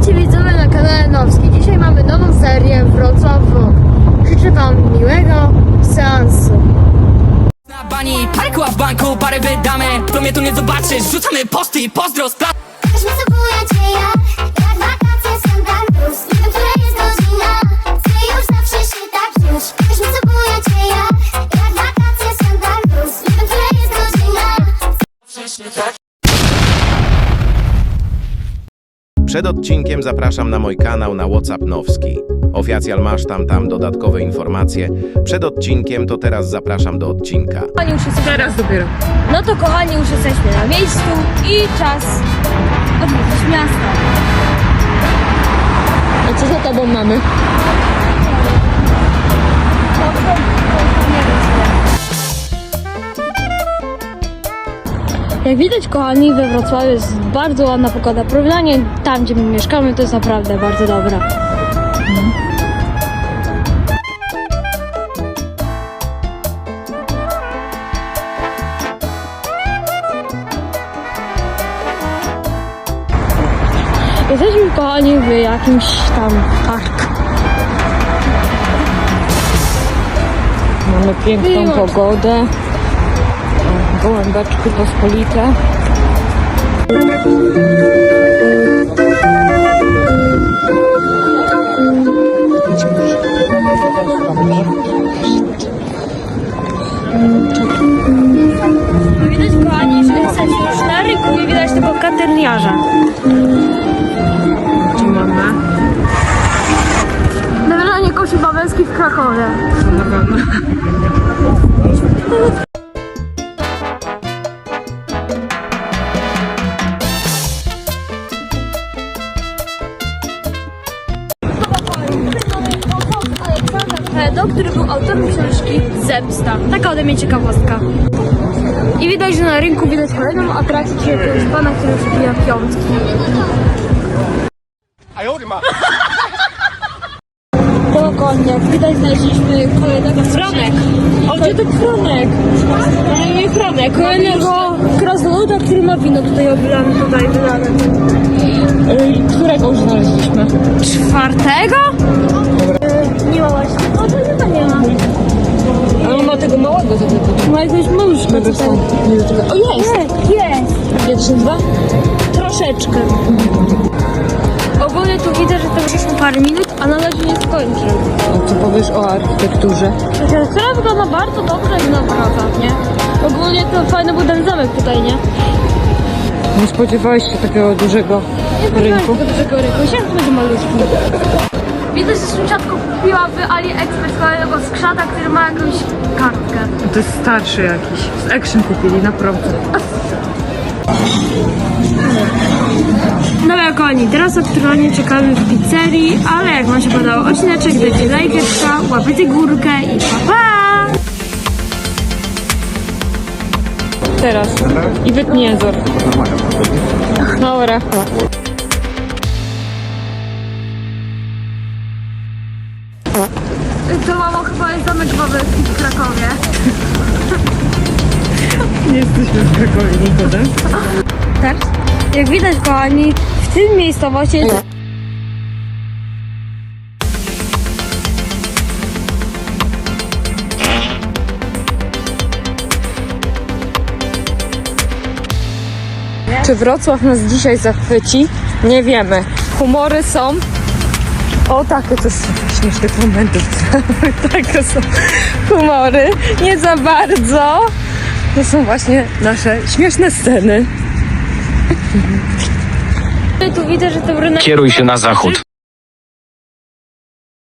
Witajcie widzowie na kanale Nowski. Dzisiaj mamy nową serię Wrocław Vlog. Życzę Wam miłego seansu. Na bani, parku a w banku, parę wydamy To mnie tu nie zobaczysz, rzucamy posty i pozdro z pla- Weź mnie co dzieja Przed odcinkiem zapraszam na mój kanał na WhatsApp Nowski. Oficjal masz tam tam dodatkowe informacje. Przed odcinkiem to teraz zapraszam do odcinka. Kochani, już jesteśmy... Dopiero. No to kochani, już jesteśmy na miejscu i czas odwiedzić miasto. A co za tobą mamy? Jak widać, kochani, we Wrocławiu jest bardzo ładna pogoda. Porównanie tam, gdzie my mieszkamy, to jest naprawdę bardzo dobra. Jesteśmy, kochani, w jakimś tam parku. Mamy piękną pogodę. Gołębeczki pospolite. Widać, kochani, że jesteśmy już na rynku i widać tego katerniarza. Tu mamy Nawiązanie koszy babelskich w Krakowie. na pewno. Fedo, który był autorem książki Zemsta. Taka ode mnie ciekawostka. I widać, że na rynku widać kolejną atrakcję, czyli jakiegoś pana, który przebija piątki. To konie, jak widać znaleźliśmy kolejnego Fronek. O, gdzie to Fronek? Ale nie Fronek. Kolejnego krasnoluda, który ma wino tutaj oblane, tutaj wylane. Którego już znaleźliśmy? Czwartego? Nie O, jest! Jest, jest. Się nazywa? Troszeczkę. Ogólnie tu widzę, że to już są parę minut, a na razie nie skończę. A co powiesz o architekturze? Cena wygląda bardzo dobrze i naprawdę, nie? Ogólnie to fajny był ten zamek tutaj, nie? Nie spodziewałeś się takiego dużego rynku? Do dużego rynku. Myślałem, że będzie malutki. Widać, że sąsiadka kupiła w AliExpress kolejnego skrzata, który ma jakąś kartkę. To jest starszy jakiś. Z Action kupili, naprawdę. Dobra kochani, teraz aktualnie czekamy w pizzerii, ale jak wam się podobał odcineczek, dajcie lajkeczka, łapcie górkę i pa pa! Teraz. I wytnie Zor. Dobra. To zamek wawelski w Krakowie. Nie jesteśmy w Krakowie nikogo. Tak? Jak widać kochani, w tym miejscowości jest... Czy Wrocław nas dzisiaj zachwyci? Nie wiemy. Humory są. O, takie to są śmiesznych momentów. takie są humory. Nie za bardzo. To są właśnie nasze śmieszne sceny. Tu widzę, że to Kieruj się na zachód.